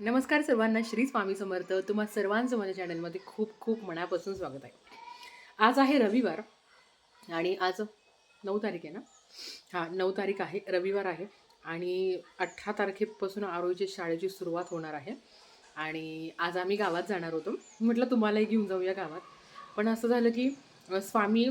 नमस्कार सर्वांना श्री स्वामी समर्थ. तुम्हा सर्वांचं माझ्या चॅनलमध्ये खूप खूप मनापासून स्वागत आहे. आज आहे रविवार आणि आज नऊ तारीख आहे ना? हां नऊ तारीख आहे रविवार आहे आणि अठरा तारखेपासून आरोग्य शाळेची सुरुवात होणार आहे. आणि आज आम्ही गावात जाणार होतो. म्हटलं तुम्हालाही घेऊन जाऊया गावात. पण असं झालं की स्वामी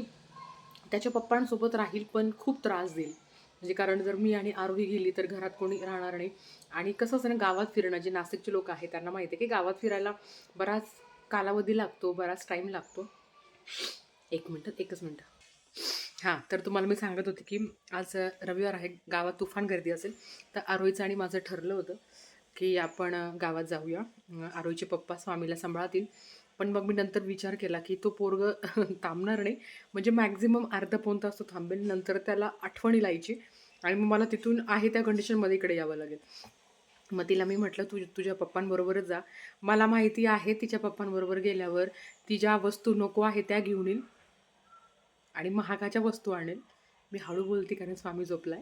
त्याच्या पप्पांसोबत राहील पण खूप त्रास देईल. म्हणजे कारण जर मी आणि आरोही गेली तर घरात कोणी राहणार नाही. आणि कसं असं ना गावात फिरणं जे नाशिकचे लोक आहेत त्यांना माहिती आहे की गावात फिरायला बराच कालावधी लागतो बराच टाईम लागतो. एक मिनटं एकच मिनटं. हां तर तुम्हाला मी सांगत होते की आज रविवार आहे गावात तुफान गर्दी असेल तर आरोहीचं आणि माझं ठरलं होतं की आपण गावात जाऊया. आरोहीचे पप्पा स्वामीला सांभाळतील. पण मग मी नंतर विचार केला की तो पोरग थांबणार नाही. म्हणजे मॅक्झिमम अर्धा पाऊन तास तो थांबेल नंतर त्याला आठवणी लायची आणि मग मला तिथून आहे त्या कंडिशनमध्ये इकडे यावं लागेल. मग तिला मी म्हटलं तू तुझ्या पप्पांबरोबरच जा. मला माहिती आहे तिच्या पप्पांबरोबर गेल्यावर ती ज्या वस्तू नको आहे त्या घेऊन येईल आणि महागाच्या वस्तू आणेल. मी हळू बोलते कारण स्वामी झोपलाय.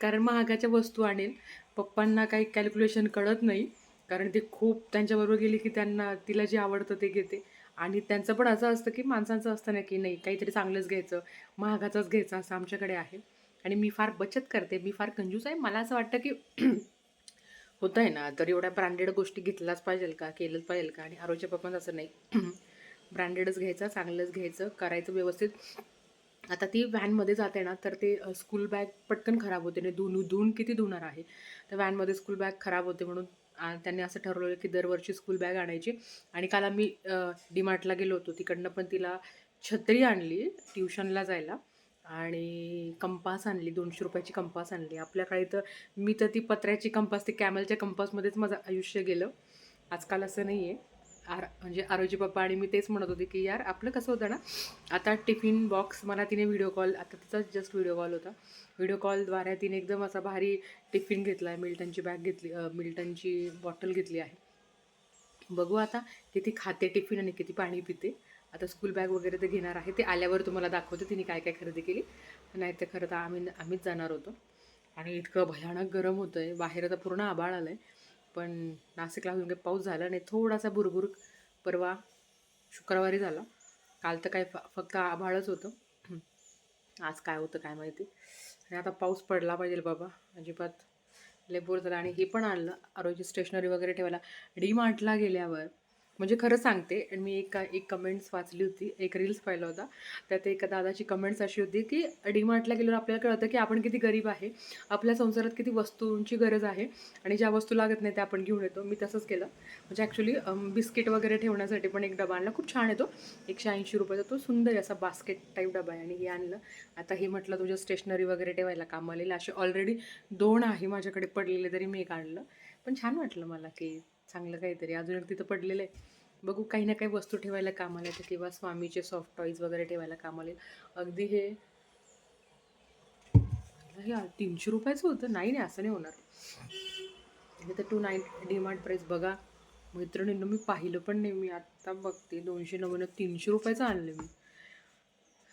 कारण महागाच्या वस्तू आणेल. पप्पांना काही कॅल्क्युलेशन कळत नाही कारण ते खूप त्यांच्याबरोबर गेली की त्यांना तिला जे आवडतं ते घेते. आणि त्यांचं पण असं असतं की माणसांचं असतं ना की नाही काहीतरी चांगलंच घ्यायचं महागाचंच घ्यायचं असं आमच्याकडे आहे. आणि मी फार बचत करते मी फार कंजूस आहे. मला असं वाटतं की होतं आहे ना तर एवढ्या ब्रँडेड गोष्टी घेतल्याच पाहिजे का केलंच पाहिजे का? आणि आरोग्य पप्पांच असं नाही. ब्रँडेडच घ्यायचं चांगलंच घ्यायचं करायचं व्यवस्थित. आता ती व्हॅनमध्ये जाते ना तर ते स्कूल बॅग पटकन खराब होते. आणि धुवून धुवून किती धुणार आहे? तर व्हॅनमध्ये स्कूल बॅग खराब होते म्हणून त्यांनी असं ठरवलं की दरवर्षी स्कूल बॅग आणायची. आणि काल आम्ही डीमार्टला गेलो होतो. तिकडनं पण तिला छत्री आणली ट्युशनला जायला. आणि कंपास आणली दोनशे रुपयाची कंपास आणली. आपल्याकडे तर मी तर ती पत्र्याची कंपास ती कॅमलच्या कंपासमध्येच माझं आयुष्य गेलं. आजकाल असं नाही आहे आर म्हणजे आरोजी पप्पा आणि मी तेच म्हणत होते की यार आपलं कसं होतं ना आता टिफिन बॉक्स मला तिने व्हिडिओ कॉल आता तिचा जस्ट व्हिडिओ कॉल होता. व्हिडिओ कॉलद्वारे तिने एकदम असा भारी टिफिन घेतला आहे मिल्टनची बॅग घेतली मिल्टनची बॉटल घेतली आहे. बघू आता किती खाते टिफिन आणि किती पाणी पिते. आता स्कूल बॅग वगैरे ते घेणार आहे. ते आल्यावर तुम्हाला दाखवते तिने काय काय खरेदी केली. नाही तर खरं तर आम्ही आम्हीच जाणार होतो. आणि इतकं भयानक गरम होतं आहे बाहेर आता पूर्ण आभाळ आलं आहे पण नाशिकला अजून काही पाऊस झाला नाही. थोडासा भुरभुर परवा शुक्रवारी झाला. काल तर काय फ फक्त आभाळच होतं. आज काय होतं काय माहिती. आणि आता पाऊस पडला पाहिजे बाबा. अजिबात. लेबोर झाला आणि हे पण आणलं. आरोग्य स्टेशनरी वगैरे ठेवायला. डी मार्टला गेल्यावर म्हणजे खरं सांगते आणि मी एक एक कमेंट्स वाचली होती एक रील्स पाहिला होता. त्यात एका दादाची कमेंट्स अशी होती की डीमार्टला गेल्यावर आपल्याला कळतं की आपण किती गरीब आहे. आपल्या संसारात किती वस्तूंची गरज आहे आणि ज्या वस्तू लागत नाही त्या आपण घेऊन येतो. मी तसंच केलं. म्हणजे ॲक्च्युली बिस्किट वगैरे ठेवण्यासाठी पण एक डबा आणला. खूप छान येतो एकशे ऐंशी रुपयाचा तो सुंदर असा बास्केट टाईप डबा आहे आणि हे आणलं. आता हे म्हटलं तुझ्या स्टेशनरी वगैरे ठेवायला काम आलेलं असे ऑलरेडी दोन आहे माझ्याकडे पडलेले तरी मी एक आणलं. पण छान वाटलं मला की चांगलं काहीतरी. अजून एक तिथं पडलेलं आहे. बघू काही ना काही वस्तू ठेवायला कामाला येतं किंवा स्वामीचे सॉफ्ट टॉईज वगैरे ठेवायला कामाला येईल अगदी हे तीनशे रुपयाचं होतं. नाही नाही असं नाही होणार. हे तर टू नाईन डिमांड प्राईस बघा मैत्रिणींना मी पाहिलं पण नाही. मी आत्ता बघते. दोनशे नव्याण्णव तीनशे रुपयाचं आणलं मी.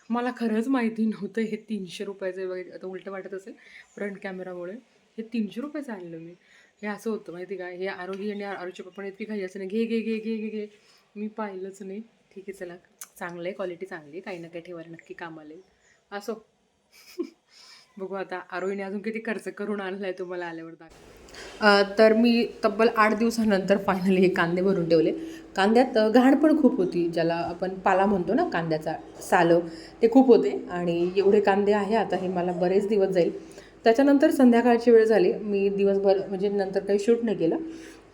मला खरंच माहिती नव्हतं हे तीनशे रुपयाचं वगैरे आता उलटं वाटत असेल फ्रंट कॅमेरामुळे हे तीनशे रुपयाचं आणलं मी. हे असं होतं माहिती का? हे आरोही आणि आरोग्य पप्पाने इतकी काही असं नाही घे घे घे घे घे घे. मी पाहिलंच नाही. ठीक आहे चला. चांगलं आहे क्वालिटी चांगली आहे. काही ना काही ठेवायला नक्की कामाला येईल. असो. बघू आता आरोहीने अजून किती खर्च करून आणलाय तुम्हाला आल्यावर दाखव. तर मी तब्बल आठ दिवसानंतर फायनली हे कांदे भरून ठेवले. कांद्यात घाण पण खूप होती ज्याला आपण पाला म्हणतो ना कांद्याचा सालं. ते खूप होते आणि एवढे कांदे आहे आता हे मला बरेच दिवस जाईल. त्याच्यानंतर संध्याकाळची वेळ झाली. मी दिवसभर म्हणजे नंतर काही शूट नाही केलं.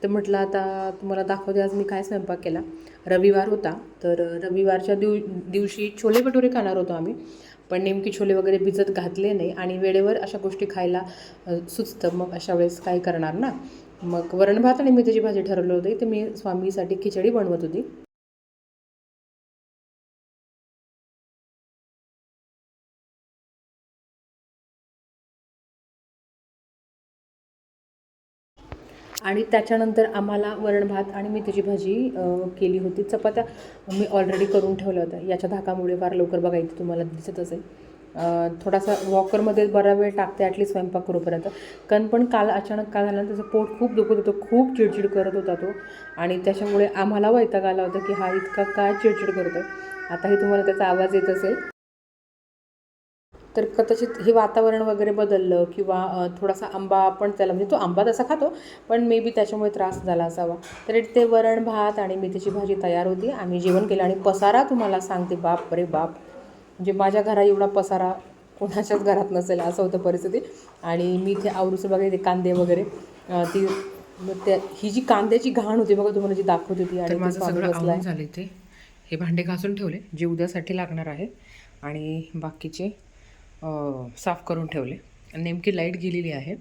तर म्हटलं आता तुम्हाला दाखवते आज मी काय स्वयंपाक केला. रविवार होता. तर रविवारच्या दिव दिवशी छोले भटुरे खाणार होतो आम्ही. पण नेमकी छोले वगैरे भिजत घातले नाही आणि वेळेवर अशा गोष्टी खायला सुचतं. मग अशा वेळेस काय करणार ना? मग वरण भात आणि मेथीची भाजी ठरवली होती. तर मी स्वामीसाठी खिचडी बनवत होती. आणि त्याच्यानंतर आम्हाला वरण भात आणि मेथीची भाजी केली होती. चपात्या मी ऑलरेडी करून ठेवल्या होत्या. याच्या धाकामुळे फार लवकर बघायची तुम्हाला दिसत असेल. थोडासा वॉकरमध्ये बरा वेळ टाकते ॲटलीस्ट स्वयंपाक करूपर्यंत. कारण पण काल अचानक काय झालं त्याचं पोट खूप दुखत होतं खूप चिडचिड करत होता तो. आणि त्याच्यामुळे आम्हाला वैताग आला होता की हा इतका काय चिडचिड करतो आता आताही तुम्हाला त्याचा आवाज येत असेल. तर कदाचित हे वातावरण वगैरे बदललं किंवा थोडासा आंबा पण त्याला म्हणजे तो आंबा तसा खातो पण मे बी त्याच्यामुळे त्रास झाला असावा. तर ते वरण भात आणि मेथीची भाजी तयार होती. आम्ही जेवण केलं आणि पसारा तुम्हाला सांगते बाप रे बाप. म्हणजे माझ्या घरा एवढा पसारा कोणाच्याच घरात नसेल असं होतं परिस्थिती. आणि मी इथे आवरूचं बघा इथे कांदे वगैरे ती त्या ही जी कांद्याची घाण होती बघा तुम्हाला जी दाखवत होती आणि माझं ते सगळं झाले ते हे भांडे घासून ठेवले. जे उद्यासाठी लागणार आहे. आणि बाकीचे साफ करून ठेवले. नेमकी लाइट गेलेली आहे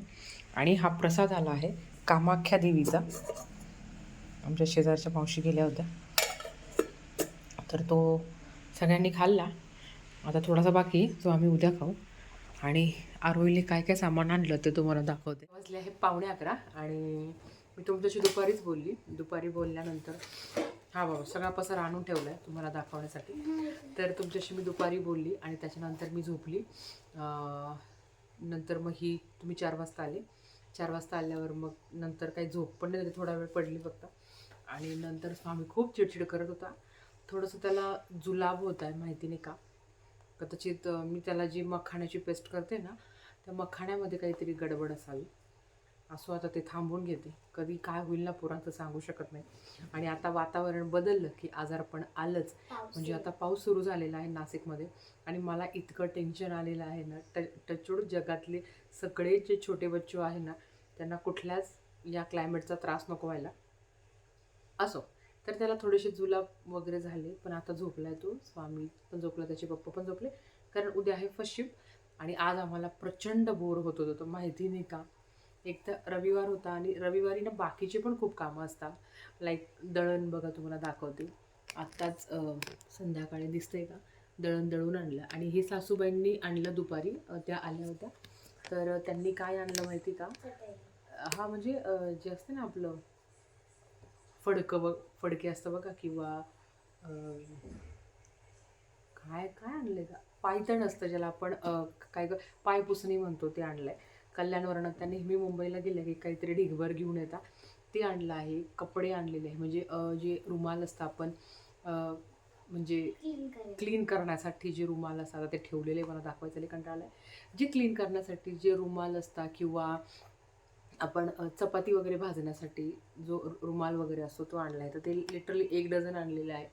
आणि हा प्रसाद आला आहे कामाख्या देवीचा. आमच्या शेजारच्या मावशी गेल्या होत्या. तर तो सगळ्यांनी खाल्ला. आता थोडासा बाकी जो आम्ही उद्या खाऊ. आणि आरोईने काय काय सामान आणलं ते तुम्हाला दाखवते. वाजले आहे पावणे अकरा आणि मी तुमच्याशी दुपारीच बोलली. दुपारी बोलल्यानंतर हा बाबा सगळा पसार आणून ठेवला आहे तुम्हाला दाखवण्यासाठी. तर तुमच्याशी मी दुपारी बोलली आणि त्याच्यानंतर मी झोपली. नंतर मग ही तुम्ही चार वाजता आले. चार वाजता आल्यावर मग नंतर काही झोप पण नाही थोडा वेळ पडली फक्त. आणि नंतर स्वामी खूप चिडचिड करत होता. थोडंसं त्याला जुलाब होत आहे माहिती नाही का? कदाचित मी त्याला जी मखाण्याची पेस्ट करते ना त्या मखाण्यामध्ये काहीतरी गडबड असावी. असो आता ते थांबवून घेते. कधी काय होईल ना पुरांचं सांगू शकत नाही. आणि आता वातावरण बदललं की आजारपण आलंच. म्हणजे आता पाऊस सुरू झालेला आहे नाशिकमध्ये. आणि मला इतकं टेन्शन आलेलं आहे ना ट टचूड जगातले सगळे जे छोटे बच्चो आहे ना त्यांना कुठल्याच या क्लायमेटचा त्रास नको व्हायला. असो. तर त्याला थोडेसे जुलाब वगैरे झाले पण आता झोपलाय तो. स्वामी पण झोपला त्याचे पप्पा पण झोपले. कारण उद्या आहे फर्स्ट शिफ्ट आणि आज आम्हाला प्रचंड बोर होत होतं. तो माहिती नाही का? एक तर रविवार होता आणि रविवारी ना बाकीचे पण खूप कामं असतात. लाईक दळण बघा तुम्हाला दाखवते. आत्ताच संध्याकाळी दिसतंय का? दळण दळून आणलं आणि हे सासूबाईंनी आणलं दुपारी त्या आल्या होत्या. तर त्यांनी काय आणलं माहिती का? हा म्हणजे जे असतं ना आपलं फडकं बघ फडके असतं बघा किंवा काय काय आणलंय? का पायतण असतं ज्याला आपण काय पायपुसणी म्हणतो ते आणलंय. कल्याणवरणात त्या नेहमी मुंबईला गेल्या की काहीतरी ढिगभर घेऊन येतात. ते आणलं आहे कपडे आणलेले आहे. म्हणजे जे रुमाल असतं आपण म्हणजे क्लीन करण्यासाठी जे रुमाल असतात ते ठेवलेले मला दाखवायचं कंटाळा आहे जे क्लीन करण्यासाठी जे रुमाल असतात किंवा आपण चपाती वगैरे भाजण्यासाठी जो रुमाल वगैरे असतो तो आणला आहे तर ते लिटरली एक डझन आणलेले आहे.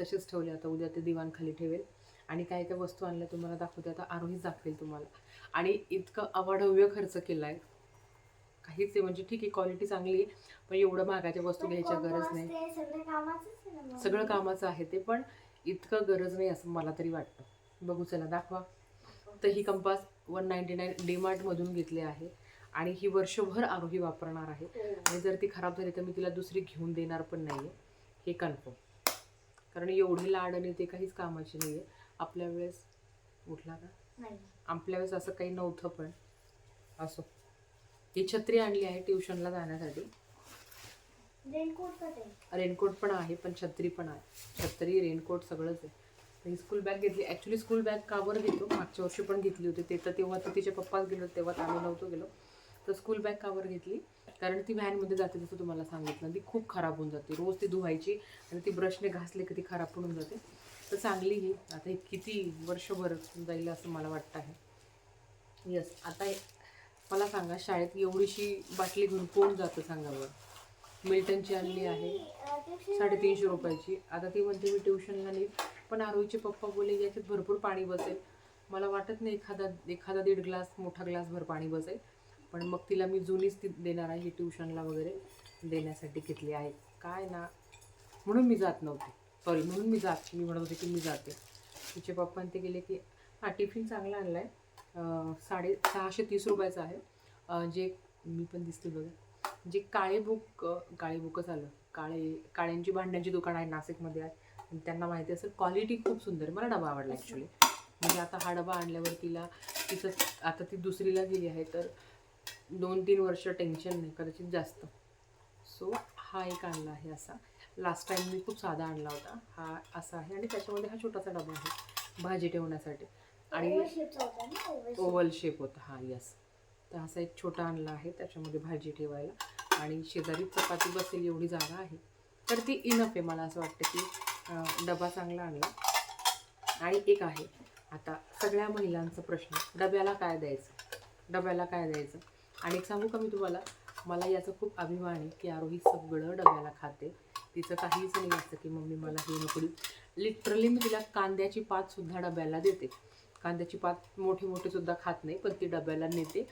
तसेच ठेवले. आता उद्या ते दिवाण खाली ठेवेल. आणि काय काय वस्तू आणल्या तुम्हाला दाखवते आता आरोहीच दाखवेल तुम्हाला. आणि इतकं अवाढव्य खर्च केला आहे काहीच म्हणजे ठीक आहे क्वालिटी चांगली आहे पण एवढं महागाच्या वस्तू घ्यायच्या गरज नाही. सगळं कामाचं आहे ते पण इतकं गरज नाही असं मला तरी वाटतं. बघू चला दाखवा. तर ही कंपास वन नाईन्टी नाईन डीमार्टमधून घेतली आहे आणि ही वर्षभर आरोही वापरणार आहे. आणि जर ती खराब झाली तर मी तिला दुसरी घेऊन देणार पण नाही आहे हे कन्फर्म कारण एवढी लाड आणि ते काहीच कामाची नाही आहे आपल्या वेळेस उठला का? आपल्या वेळेस असं काही नव्हतं पण. असो. ही छत्री आणली आहे ट्युशनला जाण्यासाठी. रेनकोट पण आहे. पण छत्री पण आहे. छत्री रेनकोट सगळंच आहे. ही स्कूल बॅग घेतली. ॲक्च्युली स्कूल बॅग कावर घेतो? मागच्या वर्षी पण घेतली होती. ते तर तेव्हा तर तिच्या पप्पाच गेलो तेव्हा तर आम्ही नव्हतो गेलो. तर स्कूल बॅग कावर घेतली? कारण ती व्हॅनमध्ये जाते जसं तुम्हाला सांगितलं. ती खूप खराब होऊन जाते. रोज ती धुवायची आणि ती ब्रशने घासली की ती खराब पण होऊन जाते. तर चांगली ही. आता ही किती वर्षभर जाईल असं मला वाटतं आहे. यस आता मला सांगा शाळेत एवढीशी बाटली घेऊन कोण जातं सांगा बरं मिल्टनची आणली आहे. साडेतीनशे रुपयाची. आता ती म्हणते मी ट्युशनला नेईल पण आरोहीचे पप्पा बोले याच्यात भरपूर पाणी बसेल. मला वाटत नाही एखादा एखादा दीड ग्लास मोठा ग्लासभर पाणी बसेल. पण मग तिला मी जुनीच ती देणार आहे ही ट्युशनला वगैरे देण्यासाठी घेतली आहे. काय ना म्हणून मी जात नव्हते. सॉरी म्हणून मी जात मी म्हणत होते की मी जाते. तिचे पप्पा ते गेले की हां टिफिन चांगला आणला आहे साडे सहाशे तीस रुपयाचा आहे. जे मी पण दिसते बघा. जे काळे बुक काळे बुकच आलं. काळे काळ्यांची भांड्यांची दुकान आहे नाशिकमध्ये आहे. त्यांना माहिती असेल क्वालिटी खूप सुंदर मला डबा आवडला ॲक्च्युली म्हणजे आता हा डबा आणल्यावर तिला तिचं आता ती दुसरीला गेली आहे तर दोन तीन वर्ष टेन्शन नाही कदाचित जास्त. सो हा एक आणला आहे असा. लास्ट टाईम मी खूप साधा आणला होता. हा असा आहे आणि त्याच्यामध्ये हा छोटासा डबा आहे. भाजी ठेवण्यासाठी. आणि. ओव्हल शेप होता हा यस तर असा एक छोटा आणला आहे. त्याच्यामध्ये भाजी ठेवायला. आणि शेजारी चपाती बसेल एवढी जागा आहे. तर ती इनफ आहे मला असं वाटतं की डबा चांगला आणला. आणि एक आहे. आता सगळ्या महिलांचा प्रश्न डब्याला काय द्यायचं? डब्याला काय द्यायचं? आणि एक सांगू का मी तुम्हाला? मला याचा खूप अभिमान आहे की आरोही सगळं डब्याला खाते. तिचं काहीच नाही असतं की मम्मी मला हे नको लिटरली मी तिला कांद्याची पातसुद्धा डब्याला देते. कांद्याची पात मोठी मोठी सुद्धा खात नाही पण ती डब्याला नेते.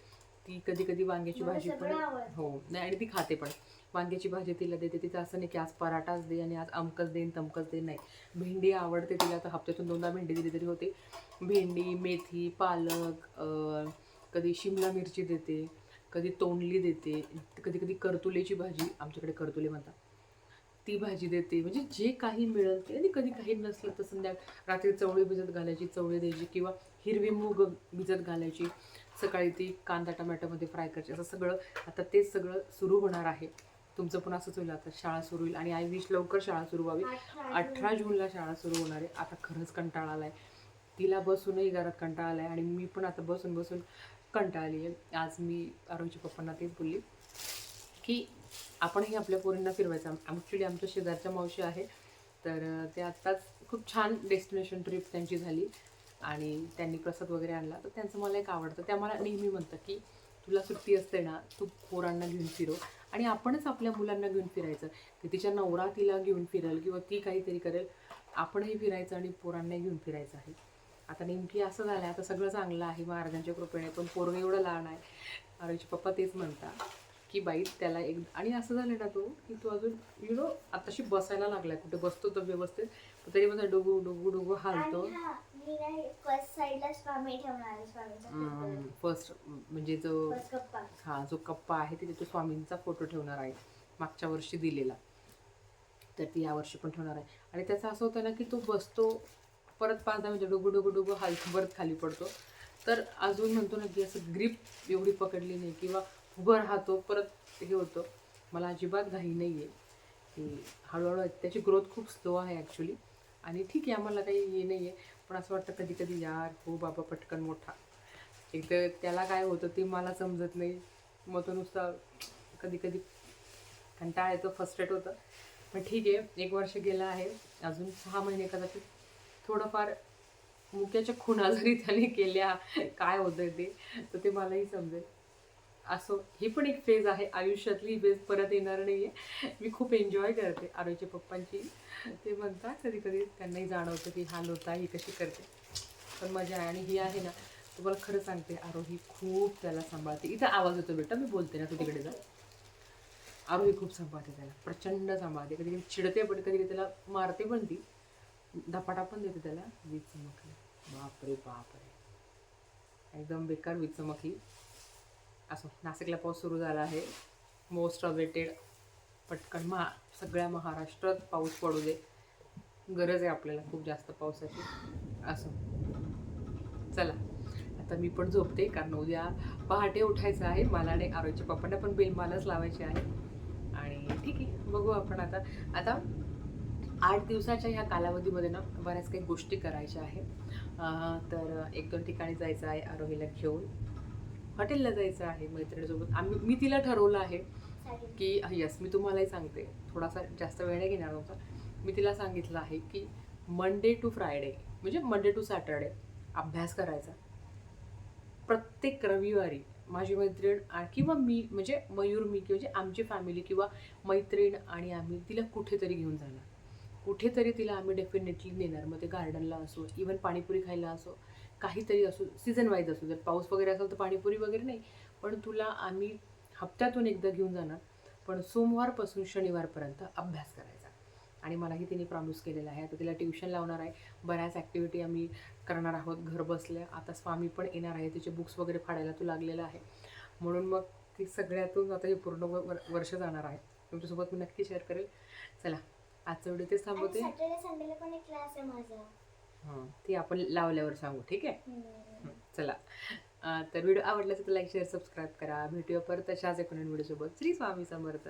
ती कधी कधी वांग्याची भाजी पण. हो नाही आणि ती खाते पण. वांग्याची भाजी तिला देते. तिचं असं नाही की आज पराठाच दे आणि आज अमकच देईन तमकच देईन नाही. भेंडी आवडते तिला तर हप्त्यातून दोनदा भेंडी दिली तरी होते. भेंडी मेथी पालक कधी शिमला मिरची देते कधी तोंडली देते. कधी कधी करतुलेची भाजी आमच्याकडे करतुले म्हणतात. ती भाजी देते. म्हणजे जे काही मिळेल ते. आणि कधी काही नसलं तर संध्याकाळ रात्री चवळी भिजत घालायची चवळी द्यायची किंवा हिरवी मूग भिजत घालायची. सकाळी ती कांदा टमॅटोमध्ये फ्राय करायची. असं सगळं आता तेच सगळं सुरू होणार आहे. तुमचं पण असंच होईल. आता शाळा सुरू होईल. आणि आय विश लवकर शाळा सुरू व्हावी. अठरा जूनला शाळा सुरू होणार आहे. आता खरंच कंटाळा आलाय. तिला बसूनही घरात कंटाळा आलाय. आणि मी पण आता बसून बसून कंटाळली आहे. आज मी आरोहीच्या पप्पांना तेच बोलली की आपणही आपल्या पोरींना फिरवायचं. ॲक्च्युली आमच्या शेजारच्या मावशी आहे तर ते आत्ताच खूप छान डेस्टिनेशन ट्रिप त्यांची झाली. आणि त्यांनी प्रसाद वगैरे आणला. तर त्यांचं मला एक आवडतं. त्या मला नेहमी म्हणतं की तुला सुट्टी असते ना तू पोरांना घेऊन फिरव आणि आपणच आपल्या मुलांना घेऊन फिरायचं. की तिच्या नवरा तिला घेऊन फिरेल किंवा ती काहीतरी करेल. आपणही फिरायचं आणि पोरांनाही घेऊन फिरायचं आहे. आता नेमकी असं झालं आता सगळं चांगलं आहे. महाराजांच्या कृपेने. पण पोरगं एवढं लहान आहे. आरोचे पप्पा तेच म्हणतात. की बाई त्याला एक आणि असं झालं ना तो की तो अजून यु नो आताशी बसायला लागलाय कुठे बसतो तर व्यवस्थित. तरी माझा डुगू डुगू डुगू हालतो. फर्स्ट म्हणजे जो हा जो कप्पा आहे तिथे तो स्वामींचा फोटो ठेवणार आहे मागच्या वर्षी दिलेला. तर ती यावर्षी पण ठेवणार आहे. आणि त्याचं असं होतं ना की तो बसतो परत पाच दहा म्हणजे डुगू डुगू डुगू हाल परत खाली पडतो. तर अजून म्हणतो ना की असं ग्रीप एवढी पकडली नाही किंवा उभं राहतो परत हे होतं. मला अजिबात घाई नाही आहे की हळूहळू त्याची ग्रोथ खूप स्लो आहे ॲक्च्युली आणि ठीक आहे आम्हाला काही हे नाही आहे पण असं वाटतं कधी कधी यार हो बाबा पटकन मोठा. एक तर त्याला काय होतं ते मला समजत नाही. मग तो नुसता कधी कधी कंटाळा येतो फर्स्टेट होतं. पण ठीक आहे एक वर्ष गेलं आहे. अजून सहा महिने कदाचित थोडंफार मुक्याच्या खुणा जरी त्याने केल्या काय होतं ते तर ते मलाही समजेल. असो ही पण एक फेज आहे. आयुष्यातली फेज परत येणार नाही आहे मी खूप एन्जॉय करते आरोईच्या पप्पांची. ते म्हणतात कधी कधी त्यांनाही जाणवतं की हा लोता ही कशी करते. पण मजा आहे आणि ही आहे ना तुम्हाला खरं सांगते आरोही खूप त्याला सांभाळते. इथं आवाज येतो बेटा मी बोलते ना तू तिकडे जा. आरोही खूप सांभाळते त्याला प्रचंड सांभाळते. कधी कधी चिडते पण कधी कधी त्याला मारते पण ती. धपाटा पण देते त्याला. वीज चमकली. बापरे बापरे. एकदम बेकार वीज चमकली. असो नाशिकला पाऊस सुरू झाला आहे. मोस्ट अवेटेड पटकन महा सगळ्या महाराष्ट्रात पाऊस पडू दे. गरज आहे आपल्याला खूप जास्त पावसाची. असं. चला. आता मी पण झोपते कारण उद्या पहाटे उठायचं आहे. मला आणि आरोग्यच्या पप्पांना पण बेल मालाच लावायची आहे. आणि ठीक आहे. बघू आपण आता. आता आठ दिवसाच्या ह्या कालावधीमध्ये ना बऱ्याच काही गोष्टी करायच्या आहे. तर एक दोन ठिकाणी जायचं आहे आरोहीला घेऊन. हॉटेलला जायचं आहे मैत्रिणीसोबत. आम्ही मी तिला ठरवलं आहे की यस मी तुम्हालाही सांगते. थोडासा जास्त वेळ नाही घेणार होता मी तिला सांगितलं आहे की मंडे टू फ्रायडे म्हणजे मंडे टू सॅटरडे अभ्यास करायचा. प्रत्येक रविवारी माझी मैत्रीण किंवा मी म्हणजे मयूर मी म्हणजे आमची फॅमिली किंवा मैत्रीण आणि आम्ही तिला कुठेतरी घेऊन जाणार. कुठेतरी तिला आम्ही डेफिनेटली नेणार. मग ते गार्डनला असो इवन पाणीपुरी खायला असो काहीतरी असू सीझन वाईज असू जर पाऊस वगैरे असेल तर पाणीपुरी वगैरे नाही. पण तुला आम्ही हप्त्यातून एकदा घेऊन जाणार. पण सोमवारपासून शनिवारपर्यंत अभ्यास करायचा. आणि मलाही तिने प्रॉमिस केलेला आहे. आता तिला ट्युशन लावणार आहे. बऱ्याच ॲक्टिव्हिटी आम्ही करणार आहोत. घर बसल्या. आता स्वामी पण येणार आहे. तिचे बुक्स वगैरे फाडायला तू लागलेला आहे. म्हणून मग ती सगळ्यातून आता हे पूर्ण व- वर्ष जाणार आहे. तुमच्यासोबत मी नक्की शेअर करेल. चला आजचं व्हिडिओ तेच थांबवते. हां ती आपण लावल्यावर सांगू ठीक आहे. हं, चला. अं, तर व्हिडिओ आवडला तर लाईक शेअर सबस्क्राईब करा. भेटूया परत अशाच एकोण व्हिडिओसोबत. श्री स्वामी समर्थ.